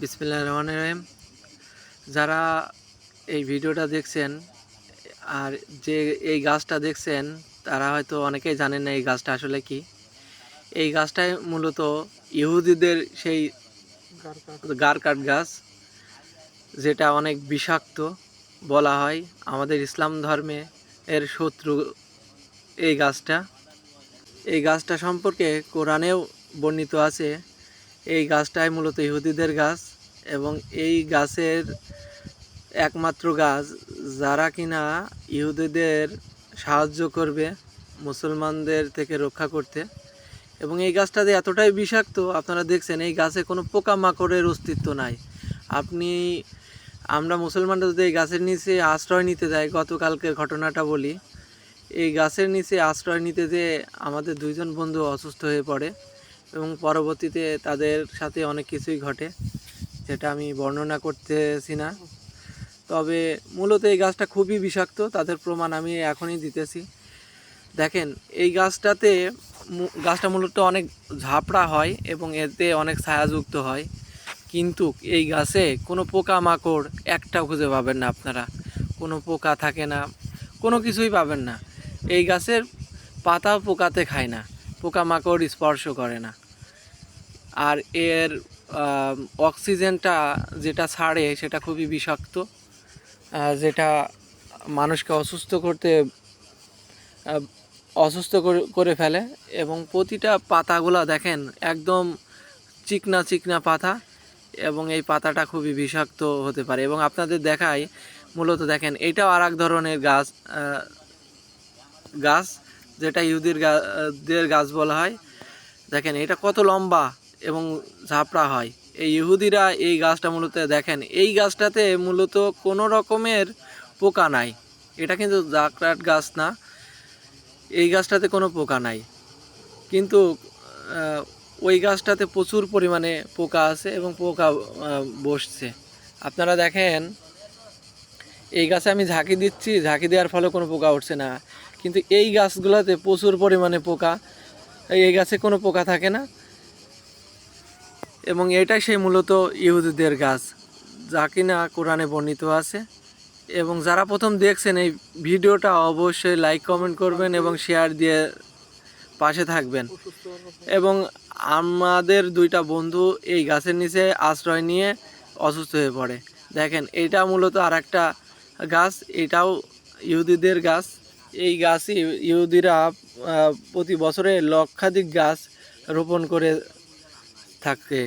বিসমিল্লাহ রহমান রহিম। যারা এই ভিডিওটা দেখছেন আর যে এই গাছটা দেখছেন, তারা হয়তো অনেকেই জানেন না এই গাছটা আসলে কি। এই গাছটাই মূলত ইহুদিদের সেই গারকাট গাছ, যেটা অনেক বিষাক্ত বলা হয় আমাদের ইসলাম ধর্মে এর শত্রু এই গাছটা। এই গাছটা সম্পর্কে কোরআনেও বর্ণিত আছে, এই গাছটাই মূলত ইহুদিদের গাছ। এবং এই গাছের একমাত্র গাছ যারা কিনা ইহুদিদের সাহায্য করবে, মুসলমানদের থেকে রক্ষা করতে। এবং এই গাছটা যে এতটাই বিষাক্ত, আপনারা দেখছেন, এই গাছে কোনো পোকামাকড়ের অস্তিত্ব নাই। আপনি, আমরা মুসলমানরা যদি এই গাছের নিচে আশ্রয় নিতে যাই, গতকালকের ঘটনাটা বলি, এই গাছের নিচে আশ্রয় নিতে যেয়ে আমাদের দুইজন বন্ধু অসুস্থ হয়ে পড়ে এবং পরবর্তীতে তাদের সাথে অনেক কিছুই ঘটে। যেটা আমি বর্ণনা করতেছি না। তবে মূলত এই গাছটা খুবই বিষাক্ত, তাদের প্রমাণ আমি এখনই দিতেছি। দেখেন, এই গাছটাতে গাছটা মূলত অনেক ঝাপড়া হয় এবং এতে অনেক ছায়াযুক্ত হয়। কিন্তু এই গাছে কোনো পোকামাকড় একটাও খুঁজে পাবেন না আপনারা। কোনো পোকা থাকে না, কোনো কিছুই পাবেন না। এই গাছের পাতাও পোকাতে খায় না, পোকামাকড় স্পর্শ করে না। আর এর অক্সিজেনটা যেটা ছাড়ে সেটা খুবই বিষাক্ত যেটা মানুষকে অসুস্থ করতে অসুস্থ করে- ফেলে এবং প্রতিটা পাতাগুলো দেখেন একদম চিকনা চিকনা পাতা এবং এই পাতাটা খুবই বিষাক্ত হতে পারে। এবং আপনাদের দেখাই, মূলত দেখেন এটাও আর এক ধরনের গাছ গাছ যেটা ইহুদির গা- দের গাছ বলা হয়। দেখেন এটা কত লম্বা এবং ঝাপড়া হয়। এই ইহুদিরা এই গাছটা মূলত দেখেন, এই গাছটাতে মূলত কোনো রকমের পোকা নাই। এটা কিন্তু জাকরাট গাছ না, এই গাছটাতে কোনো পোকা নাই। কিন্তু ওই গাছটাতে প্রচুর পরিমাণে পোকা আছে এবং পোকা বসছে। আপনারা দেখেন, এই গাছে আমি ঝাঁকি দিচ্ছি, ঝাঁকি দেওয়ার ফলে কোনো পোকা উঠছে না। কিন্তু এই গাছগুলোতে প্রচুর পরিমাণে পোকা, এই গাছে কোনো পোকা থাকে না। এবং এটাই সেই মূলত ইহুদিদের গাছ, যা কিনা কোরআনে বর্ণিত আছে। এবং যারা প্রথম দেখছেন এই ভিডিওটা অবশ্যই লাইক কমেন্ট করবেন এবং শেয়ার দিয়ে পাশে থাকবেন। এবং আমাদের দুইটা বন্ধু এই গাছের নিচে আশ্রয় নিয়ে অসুস্থ হয়ে পড়ে। দেখেন, এটা মূলত আর একটা গাছ, এটাও ইহুদিদের গাছ। এই গাছই ইহুদিরা প্রতি বছরে লক্ষাধিক গাছ রোপণ করে থাকে।